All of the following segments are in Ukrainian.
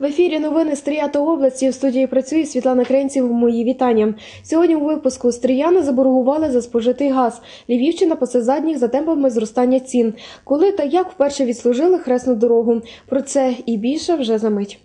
В ефірі новини Стрия та області в студії працює Світлана Кренців. Мої вітання. Сьогодні у випуску стріяни заборгували за спожитий газ. Львівщина пасе задніх за темпами зростання цін. Коли та як вперше відслужили хресну дорогу. Про це і більше вже за мить.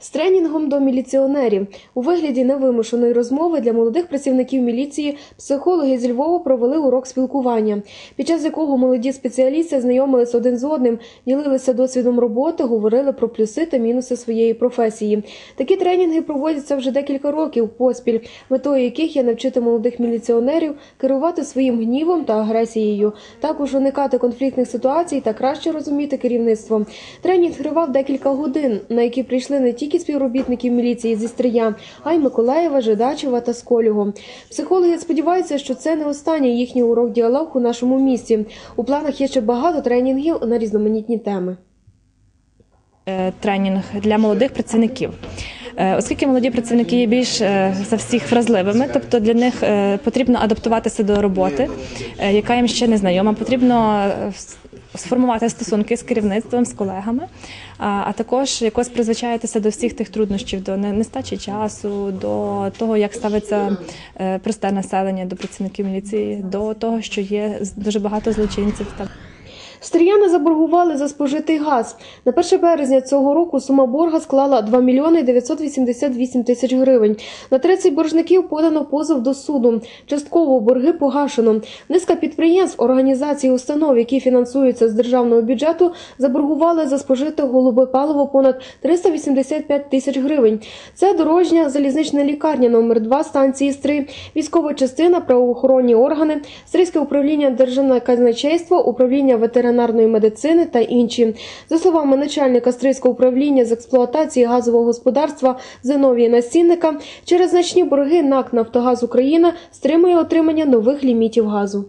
З тренінгом до міліціонерів у вигляді невимушеної розмови для молодих працівників міліції психологи зі Львова провели урок спілкування, під час якого молоді спеціалісти знайомились один з одним, ділилися досвідом роботи, говорили про плюси та мінуси своєї професії. Такі тренінги проводяться вже декілька років поспіль, метою яких є навчити молодих міліціонерів керувати своїм гнівом та агресією, також уникати конфліктних ситуацій та краще розуміти керівництво. Тренінг тривав декілька годин, на які прийшли не тільки співробітники міліції зі Стрия, а й Миколаєва, Жидачева та Сколього. Психологи сподіваються, що це не останній їхній урок діалог у нашому місті. У планах є ще багато тренінгів на різноманітні теми. е, тренінг для молодих працівників. Е, Оскільки молоді працівники є більш е, за всіх вразливими, тобто для них потрібно адаптуватися до роботи, яка їм ще не знайома, потрібно сформувати стосунки з керівництвом, з колегами, а, також якось призвичаєтеся до всіх тих труднощів, до нестачі часу, до того, як ставиться е, просте населення до працівників міліції, до того, що є дуже багато злочинців. Стріяни заборгували за спожитий газ. На 1 березня цього року сума борга склала 2 мільйони 988 тисяч гривень. На 30 боржників подано позов до суду. Частково борги погашено. Низка підприємств, організацій, установ, які фінансуються з державного бюджету, заборгували за спожите голубе паливо понад 385 тисяч гривень. Це дорожня залізнична лікарня номер 2 станції Стри, військова частина, правоохоронні органи, Стрийське управління державне казначейство, управління ветеринарної медицини та інші. За словами начальника Стрийського управління з експлуатації газового господарства Зиновія Насінника, через значні борги НАК «Нафтогаз Україна» стримує отримання нових лімітів газу.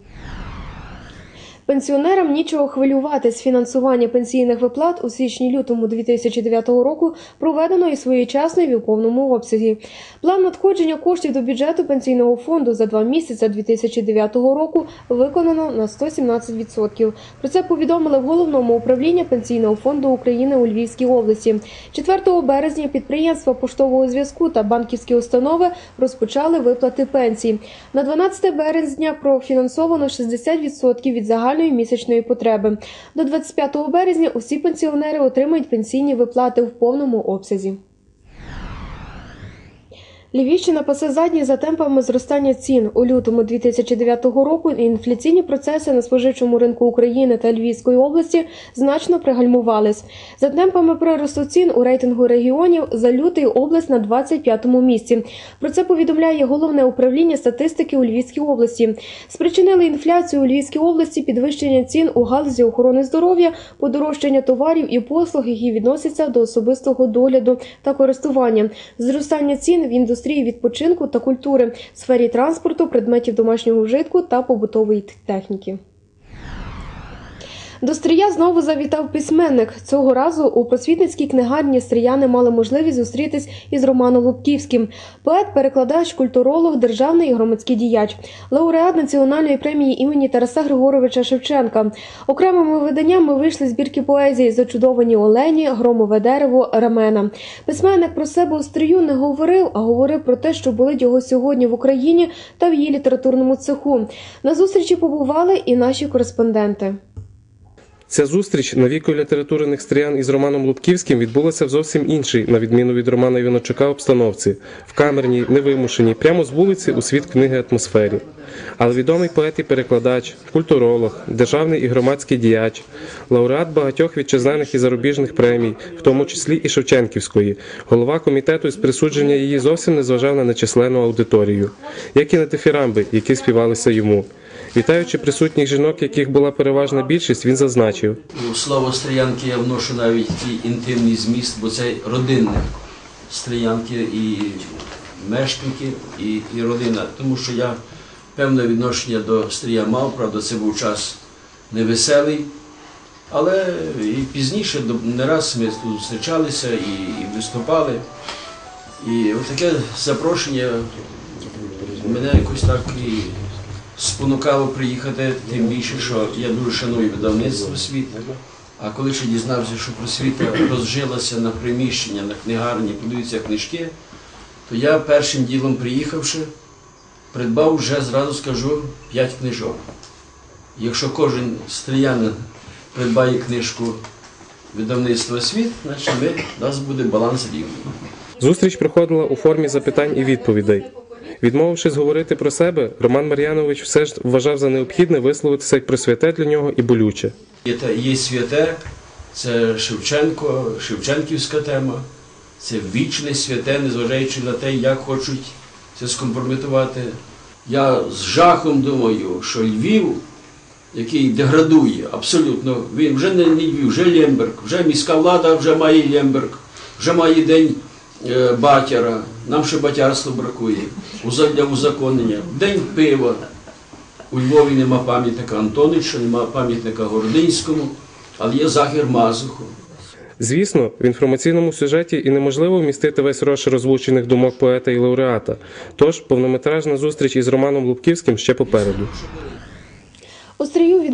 Пенсіонерам нічого хвилюватись. Фінансування пенсійних виплат у січні-лютому 2009 року проведено і своєчасно і в повному обсязі. План надходження коштів до бюджету пенсійного фонду за два місяці 2009 року виконано на 117%. Про це повідомили в головному управлінні пенсійного фонду України у Львівській області. 4 березня підприємства поштового зв'язку та банківські установи розпочали виплати пенсій. На 12 березня профінансовано 60% від загальної місячної потреби. До 25 березня усі пенсіонери отримають пенсійні виплати в повному обсязі. Львівщина пасе задні за темпами зростання цін. У лютому 2009 року інфляційні процеси на споживчому ринку України та Львівської області значно пригальмувались. За темпами приросту цін у рейтингу регіонів за лютий область на 25-му місці. Про це повідомляє головне управління статистики у Львівській області. Спричинили інфляцію у Львівській області підвищення цін у галузі охорони здоров'я, подорожчання товарів і послуг, які відносяться до особистого догляду та користування, зростання цін в індустрії відпочинку та культури, сфері транспорту, предметів домашнього вжитку та побутової техніки. До Стрия знову завітав письменник. Цього разу у просвітницькій книгарні стріяни мали можливість зустрітись із Романом Лубківським. Поет, перекладач, культуролог, державний і громадський діяч, лауреат національної премії імені Тараса Григоровича Шевченка. Окремими виданнями вийшли збірки поезії Зачудовані Олені, Громове дерево, Ремена. Письменник про себе у стрію не говорив, а говорив про те, що болить його сьогодні в Україні та в її літературному цеху. На зустрічі побували і наші кореспонденти. Ця зустріч на віку літературних стріян із Романом Лубківським відбулася в зовсім іншій, на відміну від Романа Іваночука, обстановці в камерній, невимушеній, прямо з вулиці у світ книги атмосфері. Але відомий поет і перекладач, культуролог, державний і громадський діяч, лауреат багатьох вітчизняних і зарубіжних премій, в тому числі і Шевченківської, голова комітету із присудження її зовсім не зважав на нечисленну аудиторію, як і на дифірамби, які співалися йому. Вітаючи присутніх жінок, яких була переважна більшість, він зазначив. У слово стріянки я вношу навіть і інтимний зміст, бо це родинне стріянки і мешканки, і, і родина. Тому що я певне відношення до стрія мав, правда, це був час невеселий. Але і пізніше не раз ми тут зустрічалися і, і виступали. І таке запрошення мене якось так і спонукало приїхати, тим більше, що я дуже шаную видавництво світ. А коли ще дізнався, що просвіта розжилася на приміщення, на книгарні, подивіться книжки, то я першим ділом приїхавши, придбав вже зразу скажу 5 книжок. Якщо кожен стріянин придбає книжку видавництва світ, значить ми, у нас буде баланс рівний. Зустріч проходила у формі запитань і відповідей. Відмовившись говорити про себе, Роман Мар'янович все ж вважав за необхідне висловитися як про святе для нього і болюче. Є, святе, це Шевченко, Шевченківська тема, це вічне святе, незважаючи на те, як хочуть це скомпрометувати. Я з жахом думаю, що Львів, який деградує абсолютно, він вже не Львів, вже Лємберг, вже міська влада вже має Лємберг, вже має день батяра, нам ще батярства бракує, для узаконення, день пива. У Львові нема пам'ятника Антонича, нема пам'ятника Городинському, але є захір Мазуху. Звісно, в інформаційному сюжеті і неможливо вмістити весь розшир озвучених думок поета і лауреата. Тож повнометражна зустріч із Романом Лубківським ще попереду.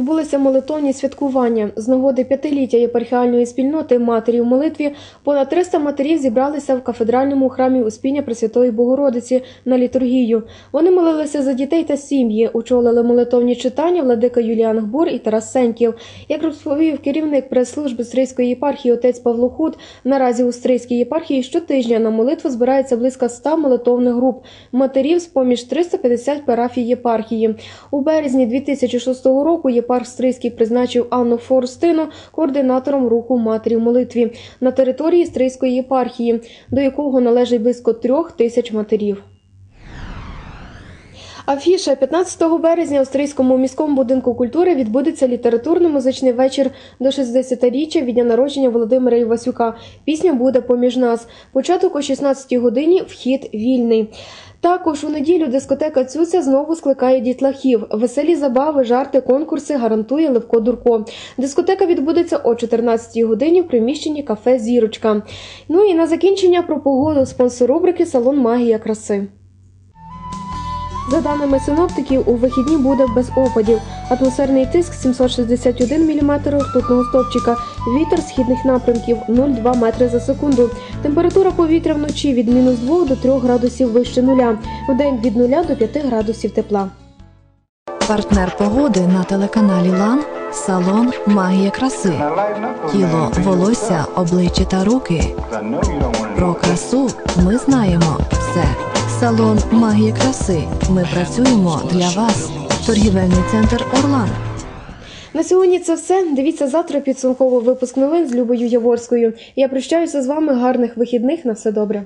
Відбулися молитовні святкування. З нагоди п'ятиліття єпархіальної спільноти матері в молитві понад 300 матерів зібралися в кафедральному храмі Успіння Пресвятої Богородиці на літургію. Вони молилися за дітей та сім'ї, очолили молитовні читання владика Юліан Гбур і Тарас Сеньків. Як розповів керівник прес-служби Стрийської єпархії отець Павло Худ, наразі у Стрийській єпархії щотижня на молитву збирається близько 100 молитовних груп матерів з поміж 350 парафій єпархії. У березні 2006 року Стрийський призначив Анну Форстину координатором руху матері в молитві на території Стрийської єпархії, до якого належить близько трьох тисяч матерів. Афіша 15 березня у Стрийському міському будинку культури відбудеться літературно-музичний вечір до 60-річчя від дня народження Володимира Івасюка. Пісня буде поміж нас. Початок о 16 годині. Вхід вільний. Також у неділю дискотека Цюця знову скликає дітлахів. Веселі забави, жарти, конкурси гарантує Левко Дурко. Дискотека відбудеться о 14 годині в приміщенні кафе Зірочка. Ну і на закінчення про погоду спонсор рубрики Салон Магія краси. За даними синоптиків, у вихідні буде без опадів. Атмосферний тиск 761 мм ртутного стовпчика. Вітер східних напрямків 0,2 метри за секунду. Температура повітря вночі від мінус 2 до 3 градусів вище нуля. Вдень від 0 до 5 градусів тепла. Партнер погоди на телеканалі Лан салон Магія краси. Тіло, волосся, обличчя та руки. Про красу ми знаємо все. Салон магії краси. Ми працюємо для вас. Торгівельний центр Орлан. На сьогодні це все. Дивіться завтра підсумковий випуск новин з Любою Яворською. Я прощаюся з вами. Гарних вихідних. На все добре.